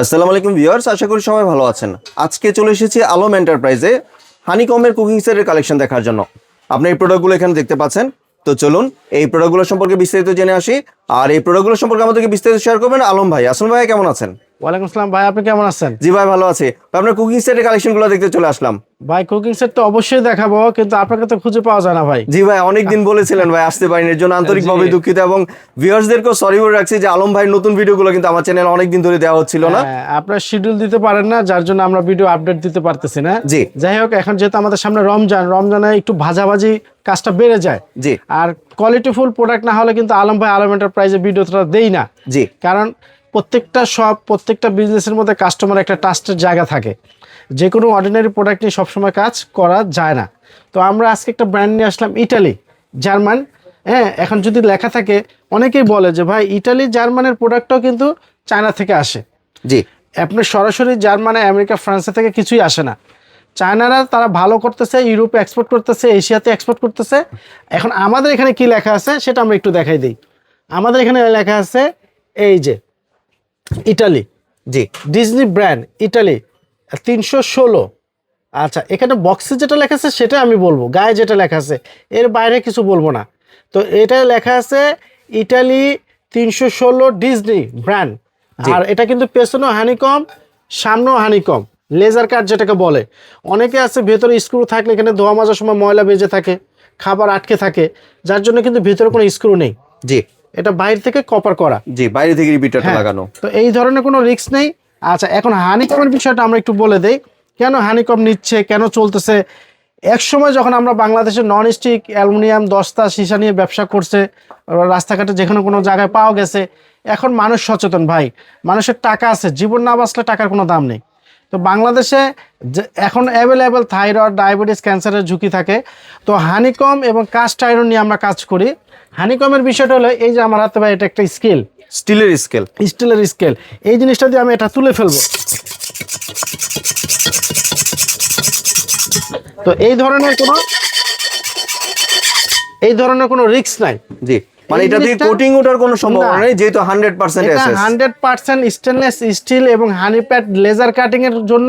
আসসালামু আলাইকুম ভিউয়ার্স, আশা করি সবাই ভালো আছেন। আজকে চলে এসেছি আলম এন্টারপ্রাইজে হানিকমের কুকিং সেটের কালেকশন দেখার জন্য। আপনি এই প্রোডাক্টগুলো এখানে দেখতে পাচ্ছেন। তো চলুন, এই প্রোডাক্টগুলো সম্পর্কে বিস্তারিত জেনে আসি। আর এই প্রোডাক্টগুলো সম্পর্কে আমাদেরকে বিস্তারিত শেয়ার করবেন আলম ভাই। আসলম ভাই, কেমন আছেন? ওয়ালাইকুম আসসালাম ভাই আপনি কেমন আছেন? জি ভাই ভালো আছে। আপনার কুকিং সেটের কালেকশনগুলো দেখতে চলে আসলাম। ভাই কুকিং সেট তো অবশ্যই দেখাবো কিন্তু আপনাকে তো খুঁজে পাওয়া যায় না ভাই। জি ভাই অনেকদিন বলেছিলেন ভাই আসতে পারিনি এর জন্য আন্তরিকভাবে। দুঃখিত এবং ভিউয়ার্সদেরকেও সরি বলে রাখছি যে আলম ভাইয়ের নতুন ভিডিওগুলো কিন্তু আমার চ্যানেল অনেকদিন ধরে দেওয়া হচ্ছিল না। হ্যাঁ, আপনার শিডিউল দিতে পারেন না যার জন্য আমরা ভিডিও আপডেট দিতে পারতেছি না। জি। যাই হোক এখন যেহেতু আমাদের সামনে রমজান রমজানে একটু ভাজাভাজি কাজটা বেড়ে যায়। জি। আর কোয়ালিটিফুল প্রোডাক্ট না হলে কিন্তু আলম ভাই আলম এন্টারপ্রাইজে ভিডিওটা দেই না। জি। কারণ প্রত্যেকটা সব প্রত্যেকটা বিজনেসের মধ্যে কাস্টমার একটা ট্রাস্টের জায়গা থাকে। যে কোনো অর্ডিনারি প্রোডাক্ট নিয়ে সবসময় কাজ করা যায় না। তো আমরা আজকে একটা ব্র্যান্ড নিয়ে আসলাম ইটালি জার্মান হ্যাঁ এখন যদি লেখা থাকে অনেকেই বলে যে ভাই ইটালি জার্মানের প্রোডাক্টটাও কিন্তু চায়না থেকে আসে। জি। আপনি সরাসরি জার্মানি আমেরিকা ফ্রান্সে থেকে কিছুই আসে না। চায়নারা তারা ভালো করতেছে ইউরোপে এক্সপোর্ট করতেছে এশিয়াতে এক্সপোর্ট করতেছে। এখন আমাদের এখানে কি লেখা আছে সেটা আমরা একটু দেখাই দিই। আমাদের এখানে লেখা আছে এই যে ইটালি। জি। Disney brand Italy. তিনশো ষোলো। আচ্ছা এখানে বক্সে যেটা লেখা আছে সেটা আমি বলব। গায়ে যেটা লেখা আছে এর বাইরে কিছু বলব না। তো এটা লেখা আছে ইটালি তিনশো ষোলো ডিজনি ব্র্যান্ড আর এটা কিন্তু পেছনেও হানিকম সামনেও হানিকম লেজার কাট যেটাকে বলে। অনেকে আছে ভেতরে স্ক্রু থাকলে এখানে ধোয়া মাজার সময় ময়লা বেজে থাকে খাবার আটকে থাকে। যার জন্য কিন্তু ভেতরে কোনো স্ক্রু নেই। জি। এটা বাইরে থেকে কপার করা। জি বাইরে থেকে রিপিটারটা হ্যাঁ, লাগানো। তো এই ধরনের কোনো রিস্ক নেই। আচ্ছা এখন হানিকমের বিষয়টা আমরা একটু বলে দেই। কেন হানিকম নিচ্ছে কেন চলতেছে? এক সময় যখন আমরা বাংলাদেশে নন স্টিক অ্যালুমিনিয়াম দস্তা সীসা নিয়ে ব্যবসা করছে রাস্তাঘাটে যেখানে কোনো জায়গায় পাওয়া গেছে এখন মানুষ সচেতন ভাই। মানুষের টাকা আছে জীবন না বাঁচলে টাকার কোনো দাম নেই। তো বাংলাদেশে যে- এখন অ্যাভেলেবেল থাইরয়েড ডায়াবেটিস ক্যান্সারের ঝুঁকি থাকে। তো হানিকম এবং কাস্ট আয়রন নিয়ে আমরা কাজ করি। হানিকমের বিষয়টা হলো এই যে আমার হাতে ভাই এটা একটা স্কেল স্টিলের স্কেল। স্টিলের স্কেল। এই জিনিসটা দিয়ে আমি এটা তুলে ফেলব। তো এই ধরনের কোনো এই ধরনের কোনো রিস্ক নাই। জি। মানে এটা দিয়ে কোটিং ওঠার কোনো সম্ভাবনা নেই যেহেতু এসএস স্টেনলেস স্টিল এবং লেজার কাটিং এর জন্য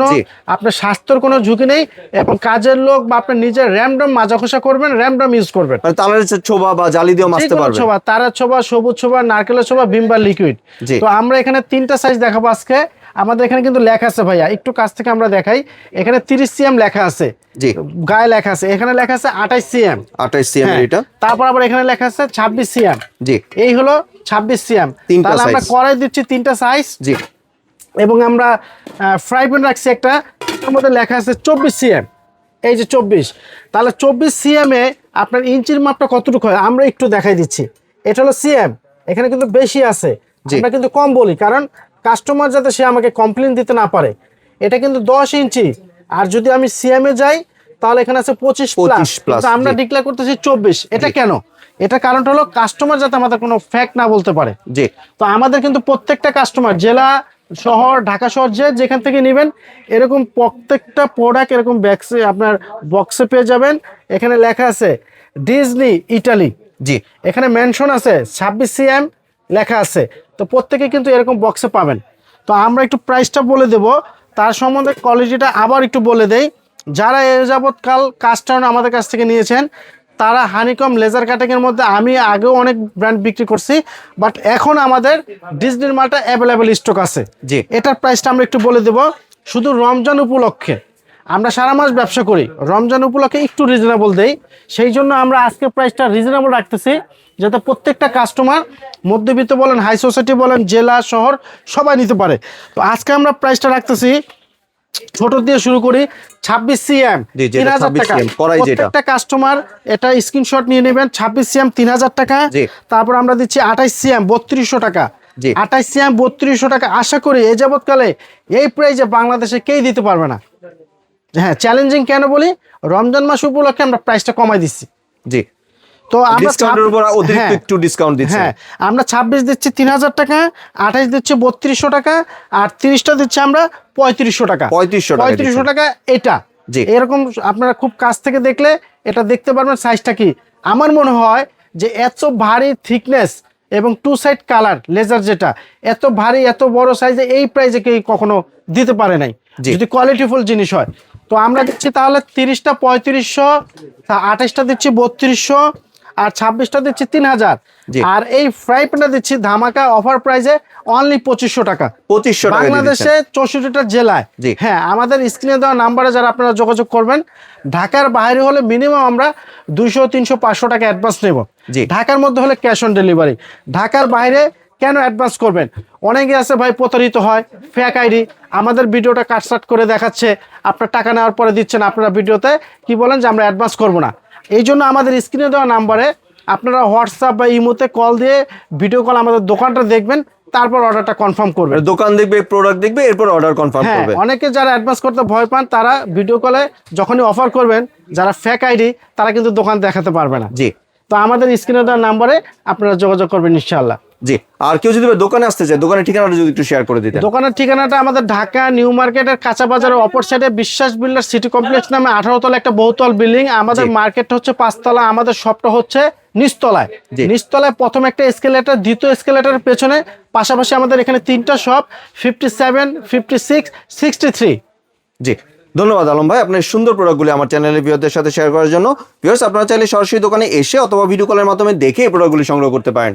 আপনার স্বাস্থ্যের কোনো ঝুঁকি নেই এবং কাজের লোক বা আপনার নিজের র্যামডম মাজা খোসা করবেন র্যামডম ইউজ করবেন। মানে তালের ছোবা বা জালি দিয়েও মাছতে যেকোনো পারবে ছোবা তারার ছোবা সবুজ ছোবা নারকেলের ছোবা ভিমবার লিকুইড তো আমরা এখানে তিনটা সাইজ দেখাবো আজকে। আমাদের এখানে কিন্তু লেখা আছে ভাইয়া একটু কাছ থেকে আমরা দেখাই। এখানে তিরিশ সিএম লেখা আছে। জি। গায়ে লেখা আছে। এখানে লেখা আছে আঠাইশ সিএম। আঠাইশ সিএম এটা। তারপর আবার এখানে লেখা আছে ছাব্বিশ সিএম। জি। এই হলো ছাব্বিশ সিএম। তাহলে আমরা। করাই দিচ্ছি তিনটা সাইজ জি। এবং আমরা ফ্রাই প্যান রাখছি একটা। মধ্যে লেখা আছে চব্বিশ সিএম। এই যে চব্বিশ। তাহলে চব্বিশ সিএম এ আপনার ইঞ্চির মাপটা কতটুকু হয়? আমরা একটু দেখাই দিচ্ছি। এটা হলো সিএম। এখানে কিন্তু বেশি আছে। আমরা কিন্তু কম বলি। কারণ কাস্টমার যাতে সে আমাকে কমপ্লেন দিতে না পারে। এটা কিন্তু দশ ইঞ্চি। আর যদি আমি সিএম এ যাই তাহলে এখানে আছে পঁচিশ 25 প্লাস আমরা। ডিক্লেয়ার করতেছি চব্বিশ। এটা কেন? এটা কারণটা হলো কাস্টমার যাতে আমাদের কোনো ফ্যাক্ট না বলতে পারে। জি। তো আমাদের কিন্তু প্রত্যেকটা কাস্টমার জেলা শহর ঢাকা শহর যে যেখান থেকে নেবেন এরকম প্রত্যেকটা প্রোডাক্ট এরকম ব্যাক্সে আপনার বক্সে পেয়ে যাবেন। এখানে লেখা আছে ডিজনি ইটালি জি। এখানে মেনশন আছে ছাব্বিশ সিএম লেখা আছে। তো প্রত্যেকে কিন্তু এরকম বক্সে পাবেন। তো আমরা একটু প্রাইসটা বলে দেব। তার সম্বন্ধে কোয়ালিটিটা আবার একটু বলে দেই। যারা এ যাবৎকাল কাস্টমার আমাদের কাছ থেকে নিয়েছেন তারা হানিকম লেজার কাটিংয়ের মধ্যে আমি আগেও অনেক ব্র্যান্ড বিক্রি করছি বাট এখন আমাদের ডিজনির মালটা অ্যাভেলেবেল স্টক আছে। জি। এটার প্রাইসটা আমরা একটু বলে দেব। শুধু রমজান উপলক্ষে। আমরা সারা মাস ব্যবসা করি। রমজান উপলক্ষে একটু রিজনেবল দেই। সেই জন্য আমরা আজকে প্রাইসটা রিজনেবল রাখতেছি যাতে প্রত্যেকটা কাস্টমার মধ্যবিত্ত বলেন হাই সোসাইটি বলেন জেলা শহর সবাই নিতে পারে। তো আজকে আমরা প্রাইসটা রাখতেছি ছোট দিয়ে শুরু করি ছাব্বিশ সিএম তিন হাজার টাকা। প্রত্যেকটা কাস্টমার এটা স্ক্রিনশট নিয়ে নেবেন ছাব্বিশ সিএম তিন হাজার টাকা। তারপর আমরা দিচ্ছি আঠাইশ সিএম বত্রিশশো টাকা। আঠাইশ সিএম বত্রিশশো টাকা। আশা করি এ যাবৎকালে এই প্রাইজে বাংলাদেশে কেই দিতে পারবে না। হ্যাঁ চ্যালেঞ্জিং কেন বলি? রমজান মাস উপলক্ষে আমরা প্রাইসটা কমাই দিচ্ছি। জি। তো আমরা অতিরিক্ত হ্যাঁ, একটু ডিসকাউন্ট দিচ্ছে। হ্যাঁ আমরা ছাব্বিশ দিচ্ছি তিন হাজার টাকা আঠাইশ দিচ্ছি বত্রিশশো টাকা আর তিরিশটা দিচ্ছি আমরা পঁয়ত্রিশশো টাকা। 3500 টাকা পঁয়ত্রিশশো টাকা এটা। জি। এরকম আপনারা খুব কাছ থেকে দেখলে এটা দেখতে পারবেন সাইজটা কি। আমার মনে হয় যে এত ভারী থিকনেস এবং টু সাইড কালার লেজার যেটা এত ভারী এত বড় সাইজে এই প্রাইজে কেউ কখনো দিতে পারে নাই। যদি কোয়ালিটিফুল জিনিস হয়। তো আমরা দিচ্ছি তাহলে তিরিশটা পঁয়ত্রিশশো আঠাশটা দিচ্ছি বত্রিশশো আর ছাব্বিশটা দিচ্ছি তিন হাজার। আর এই ফ্রাই প্যানটা দিচ্ছি ধামাকা অফার প্রাইজে অনলি পঁচিশশো টাকা। পঁচিশশো বাংলাদেশে চৌষট্টিটা জেলায়। হ্যাঁ আমাদের স্ক্রিনে দেওয়া নাম্বারে যারা আপনারা যোগাযোগ করবেন ঢাকার বাইরে হলে মিনিমাম আমরা দুইশো তিনশো পাঁচশো টাকা অ্যাডভান্স নেব। ঢাকার মধ্যে হলে ক্যাশ অন ডেলিভারি ঢাকার বাইরে কেন অ্যাডভান্স করবেন? অনেকে আছে ভাই প্রতারিত হয় ফেক আইডি আমাদের ভিডিওটা কাটসাট করে দেখাচ্ছে আপনার টাকা নেওয়ার পরে দিচ্ছেন আপনারা ভিডিওতে কি বলেন যে আমরা অ্যাডভান্স করব না। এই জন্য আমাদের স্ক্রিনে দেওয়া নাম্বারে আপনারা হোয়াটসঅ্যাপ বা ইমোতে কল দিয়ে ভিডিও কল আমাদের দোকানটা দেখবেন তারপর অর্ডারটা কনফার্ম করবেন। দোকান দেখবে প্রোডাক্ট দেখবে এরপর অর্ডার কনফার্ম হ্যাঁ করবে। অনেকে যারা অ্যাডভান্স করতে ভয় পান তারা ভিডিও কলে যখনই অফার করবেন যারা ফেক আইডি তারা কিন্তু দোকান দেখাতে পারবে না। জি। তো আমাদের স্ক্রিনে দেওয়ার নাম্বারে আপনারা যোগাযোগ করবেন ইনশাআল্লাহ। জি আর কেউ যদি দোকানে আসতে চায় দোকানের ঠিকানাটা যদি একটু শেয়ার করে দিতে দোকানের ঠিকানাটা আমাদের ঢাকা নিউ মার্কেটের কাঁচা বাজারের অপর সাইডে বিশ্বাস বিল্ডার সিটি কমপ্লেক্স নামে আঠারো তলা একটা বহুতল বিল্ডিং। আমাদের জি। মার্কেট হচ্ছে পাঁচতলা আমাদের শপটা হচ্ছে নিচতলায়। নিচতলায় প্রথম একটা স্কেলেটার দ্বিতীয় স্কেলেটারের পেছনে পাশাপাশি আমাদের এখানে তিনটা shop fifty seven fifty six sixty three জি ধন্যবাদ আলম ভাই। আপনার সুন্দর প্রোডাক্টগুলি আমার চ্যানেলের ভিউয়ারদের সাথে শেয়ার করার জন্য। ভিউয়ার্স আপনারা চাইলে সরাসরি দোকানে এসে অথবা ভিডিও কলের মাধ্যমে দেখে এই প্রোডাক্টগুলি সংগ্রহ করতে পারেন।